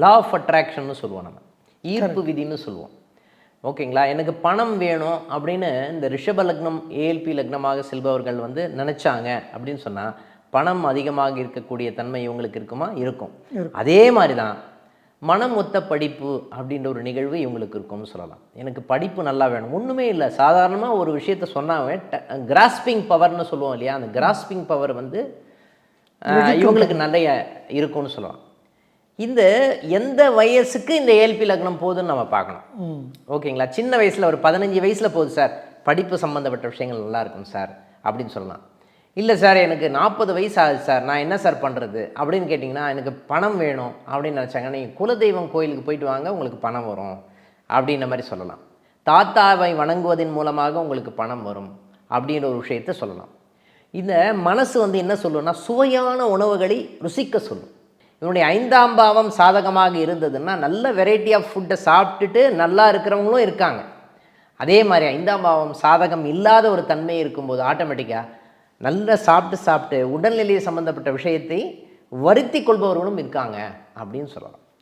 Law of அட்ராக்ஷன்னு சொல்லுவோம் நம்ம. ஈர்ப்பு விதின்னு சொல்லுவோம். ஓகேங்களா? எனக்கு பணம் வேணும் அப்படின்னு இந்த ரிஷப லக்னம் ஏஎல்பி லக்னமாக செல்பவர்கள் வந்து நினச்சாங்க அப்படின்னு சொன்னால் பணம் அதிகமாக இருக்கக்கூடிய தன்மை இவங்களுக்கு இருக்குமா? இருக்கும். அதே மாதிரி தான் மனம் ஒத்த படிப்பு அப்படின்ற ஒரு நிகழ்வு இவங்களுக்கு இருக்கும்னு சொல்லலாம். எனக்கு படிப்பு நல்லா வேணும். ஒன்றுமே இல்லை. சாதாரணமாக ஒரு விஷயத்த சொன்னாவே கிராஸ்பிங் பவர்னு சொல்லுவோம் இல்லையா? அந்த கிராஸ்பிங் பவர் வந்து இவங்களுக்கு நிறைய இருக்கும்னு சொல்லலாம். இந்த எந்த வயசுக்கு இந்த ஏல்பி லக்னம் போகுதுன்னு நம்ம பார்க்கணும். ஓகேங்களா? சின்ன வயசில் ஒரு பதினஞ்சு வயசில் போகுது சார். படிப்பு சம்மந்தப்பட்ட விஷயங்கள் நல்லா இருக்கும் சார் அப்படின்னு சொல்லலாம். இல்லை சார் எனக்கு நாற்பது வயசு ஆகுது சார். நான் என்ன சார் பண்ணுறது அப்படின்னு கேட்டிங்கன்னா எனக்கு பணம் வேணும் அப்படின்னு நினச்சாங்க. நீங்கள் குலதெய்வம் கோயிலுக்கு போயிட்டு வாங்க உங்களுக்கு பணம் வரும் அப்படின்ற மாதிரி சொல்லலாம். தாத்தாவை வணங்குவதன் மூலமாக உங்களுக்கு பணம் வரும் அப்படின்ற ஒரு விஷயத்தை சொல்லலாம். இந்த மனசு வந்து என்ன சொல்லும்னா சுவையான உணவுகளை ருசிக்க சொல்லும். இவனுடைய ஐந்தாம் பாவம் சாதகமாக இருந்ததுன்னா நல்ல வெரைட்டி ஆஃப் ஃபுட்டை சாப்பிட்டுட்டு நல்லா இருக்கிறவங்களும் இருக்காங்க. அதே மாதிரி ஐந்தாம் பாவம் சாதகம் இல்லாத ஒரு தன்மை இருக்கும்போது ஆட்டோமேட்டிக்காக நல்லா சாப்பிட்டு சாப்பிட்டு உடல்நிலை சம்மந்தப்பட்ட விஷயத்தை வருத்தி கொள்பவர்களும் இருக்காங்க அப்படின்னு சொல்லலாம்.